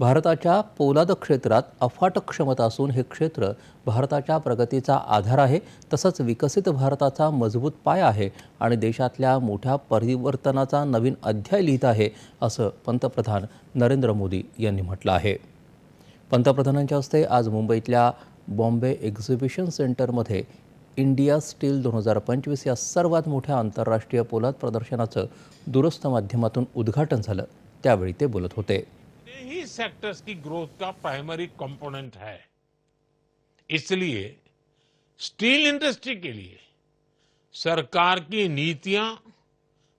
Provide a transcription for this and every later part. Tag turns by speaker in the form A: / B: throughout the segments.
A: भारताच्या पोलाद क्षेत्रात अफाट क्षमता असून हे क्षेत्र भारताच्या प्रगतीचा आधार आहे तसंच विकसित भारताचा मजबूत पाय आहे आणि देशातल्या मोठ्या परिवर्तनाचा नवीन अध्याय लिहित आहे असं पंतप्रधान नरेंद्र मोदी यांनी म्हटलं आहे. पंतप्रधानांच्या हस्ते आज मुंबईतल्या बॉम्बे एक्झिबिशन सेंटरमध्ये इंडिया स्टील दोन हजार पंचवीस या सर्वात मोठ्या आंतरराष्ट्रीय पोलाद प्रदर्शनाचं दूरस्थ माध्यमातून उद्घाटन झालं. त्यावेळी ते बोलत होते.
B: ही सेक्टर्स की ग्रोथ का प्राइमरी कंपोनेंट है। इसलिए स्टील इंडस्ट्री के लिए सरकार की नीतियाँ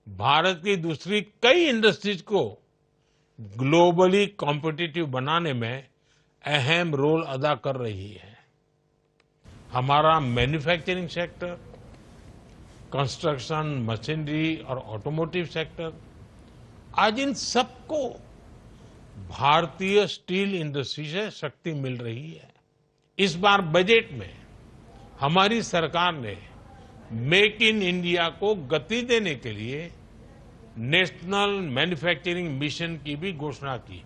B: भारत की दूसरी कई इंडस्ट्रीज़ को ग्लोबली कॉम्पिटिटिव बनाने में अहम रोल अदा कर रही है। हमारा मैन्युफैक्चरिंग सेक्टर कंस्ट्रक्शन मशीनरी और ऑटोमोटिव सेक्टर आज इन सबको भारतीय स्टील इंडस्ट्री से शक्ति मिल रही है। इस बार बजट में हमारी सरकार ने मेक इन इंडिया को गति देने के लिए नेशनल मैन्युफैक्चरिंग मिशन की भी घोषणा की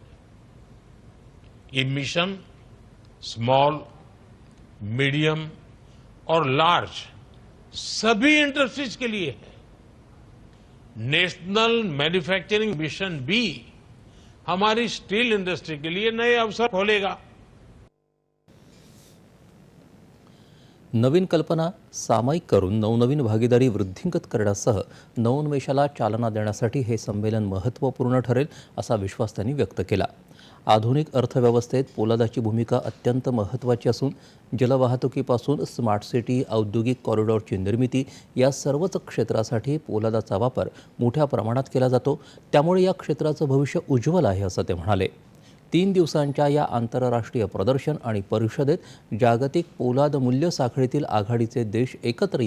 B: ये मिशन स्मॉल, मीडियम और लार्ज सभी इंडस्ट्रीज़ के लिए है। नेशनल मैन्युफैक्चरिंग मिशन भी हमारी स्टील इंडस्ट्री के लिए नए अवसर खोलेगा।
A: नवीन कल्पना सामायिक करून नवनवीन भागीदारी वृद्धिंगत करण्यासह नवोन्मेषाला चालना देण्यासाठी हे संमेलन महत्त्वपूर्ण ठरेल असा विश्वास त्यांनी व्यक्त केला. आधुनिक अर्थव्यवस्थेत पोलादाची भूमिका अत्यंत महत्त्वाची असून जलवाहतुकीपासून स्मार्ट सिटी औद्योगिक कॉरिडॉरची निर्मिती या सर्वच क्षेत्रासाठी पोलादाचा वापर मोठ्या प्रमाणात केला जातो. त्यामुळे या क्षेत्राचं भविष्य उज्ज्वल आहे असं ते म्हणाले. तीन दिवसांच्या या आंतरराष्ट्रीय प्रदर्शन आणि परिषदेत जागतिक पोलाद मूल्य साखळीतील आघाडीचे देश एकत्र